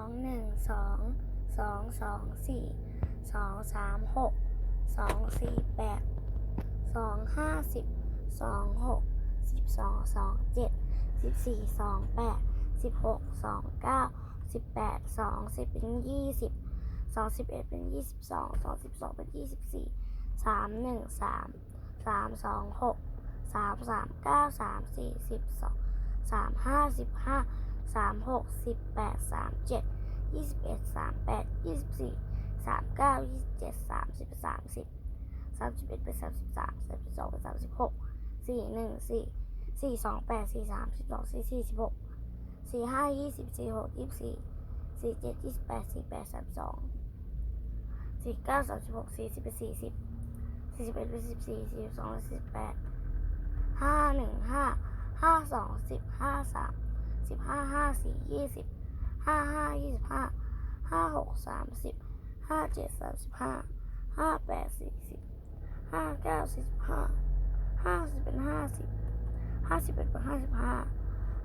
สองหนึ่งสองสองสองสี่สองสามหกสองสี่แปดสองห้าสิบสองหกสิบสองสองเจ็ดสิบสี่สองแปดสิบหกสองเก้าสิบแปดสองสิบเป็นยี่สิบสองสิบเอ็ดเป็นยี่สิบสองสองสิบสองเป็นยี่สิบสี่สามหนึ่งสามสามสองหกสามสามเก้าสามสี่สิบสองสามห้าสิบห้า สามหกสิบแปดสามเจ็ดยี่สิบเอ็ดสามแปดยี่สิบสี่สามเก้ายี่สิบเจ็ดสามสิบสามสิบสามสิบเอ็ดเป็นสามสิบสามสามสิบสองเป็นสามสิบหกสี่หนึ่งสี่สี่สองแปดสี่สามสิบสองสี่สี่สิบหกสี่ห้ายี่สิบสี่หกยี่สิบสี่สี่เจ็ดยี่สิบแปดสี่แปดสามสองสี่เก้าสามสิบหกสี่สิบเป็นสี่สิบสี่สิบเอ็ดเป็นสิบสี่สี่สิบสองเป็นสิบแปดห้าหนึ่งห้าห้าสองสิบห้าสาม สิบห้าห้าสี่ยี่สิบห้าห้ายี่สิบห้าห้าหกสามสิบห้าเจ็ดสามสิบห้าห้าแปดสี่สิบห้าเก้าสี่สิบห้าห้าสิบเป็นห้าสิบห้าสิบเอ็ดเป็นห้าสิบห้า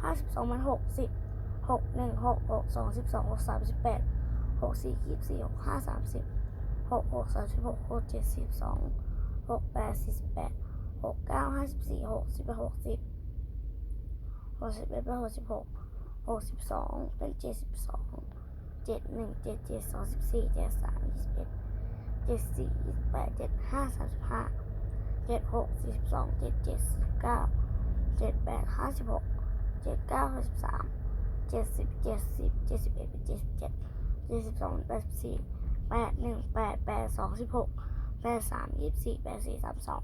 ห้าสิบสองเป็นหกสิบหกหนึ่งหกหกสองสิบสองหกสามสิบแปดหกสี่ยี่สิบสี่หกห้าสามสิบหกหกสามสิบหกหกเจ็ดสิบสองหกแปดสี่สิบแปดหกเก้าห้าสิบสี่หกสิบหกสิบ หกสิบเอ็ดเป็นหกสิบหกหกสิบสองเป็นเจ็ดสิบสองเจ็ดหนึ่งเจ็ดเจ็ดสองสิบสี่เจ็ดสามยี่สิบเอ็ดเจ็ดสี่ยี่สิบแปดเจ็ดห้าสามสิบห้าเจ็ดหกสี่สิบสองเจ็ดเจ็ดสิบเก้าเจ็ดแปดห้าสิบหกเจ็ดเก้าห้าสิบสามเจ็ดสิบเจ็ดสิบเจ็ดสิบเอ็ดเป็นเจ็ดสิบเจ็ดเจ็ดสิบสองแปดสิบสี่แปดหนึ่งแปดแปดสองสิบหกแปดสามยี่สิบสี่แปดสี่สามสอง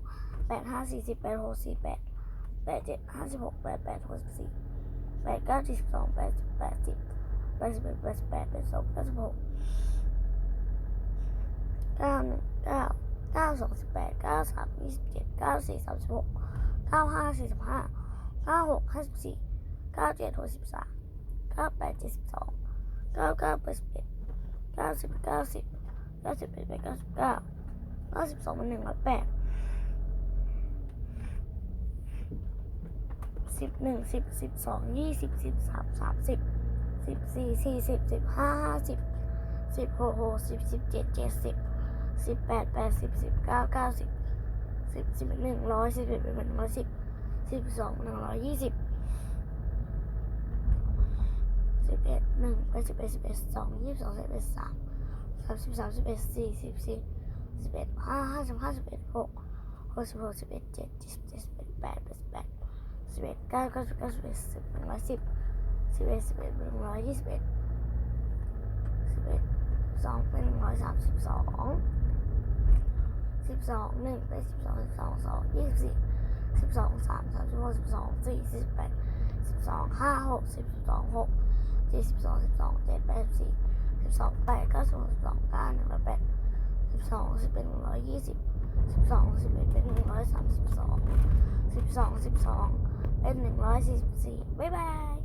แปดห้าสี่สิบแปดหกสี่แปด แปดเจ็ดห้าสิบหกแปดแปดหกสิบสี่แปดเก้าสิบสองแปดสิบแปดสิบแปดสิบเอ็ดแปดสิบแปดแปดสองแปดสิบหกเก้าหนึ่งเก้าเก้าสองสิบแปดเก้าสามยี่สิบเจ็ดเก้าสี่สามสิบหกเก้าห้าสี่สิบห้าเก้าหกห้าสิบสี่เก้าเจ็ดหกสิบสามเก้าแปดเจ็ดสิบสองเก้าเก้าแปดสิบเอ็ดเก้าสิบเก้าสิบเก้าสิบเอ็ดแปดเก้าสิบเก้าเก้าสิบสองเป็นหนึ่งร้อยแปด สิบหนึ่งสิบสิบสองยี่สิบสิบสามสามสิบสิบสี่สี่สิบสิบห้าห้าสิบสิบหกหกสิบสิบเจ็ดเจ็ดสิบสิบแปดแปดสิบสิบเก้าเก้าสิบสิบสิบหนึ่งร้อยสิบเอ็ดเป็นหนึ่งร้อยสิบสิบสองหนึ่งร้อยยี่สิบสิบเอ็ดหนึ่งเป็นสิบเอ็ดสิบเอ็ดสองยี่สิบสองสิบเอ็ดสามสามสิบสามสิบเอ็ดสี่สิบสี่สิบเอ็ดห้าห้าสิบห้าสิบเอ็ดหกหกสิบหกสิบเอ็ดเจ็ดสิบเจ็ดสิบเอ็ดแปดสิบแปด สิบเอ็ดเก้าเก้าสิบเก้าสิบเอ็ดสิบหนึ่งร้อยสิบสิบเอ็ดสิบเอ็ดหนึ่งร้อยยี่สิบเอ็ดสิบเอ็ดสองเป็นหนึ่งร้อยสามสิบสองสิบสองหนึ่งเป็นสิบสองสิบสองสองยี่สิบสี่สิบสองสามสามสิบหกสิบสองสี่สิบแปดสิบสองห้าหกสิบสองหกเจ็ดสิบสองสิบสองเจ็ดแปดสี่สิบสองแปดเก้าสิบสองเก้าหนึ่งร้อยแปดสิบสองสิบเป็นหนึ่งร้อยยี่สิบสิบสองสิบเอ็ดเป็นหนึ่งร้อยสามสิบสอง สิบสองสิบสองเป็นหนึ่งร้อยสี่สิบสี่บ๊ายบาย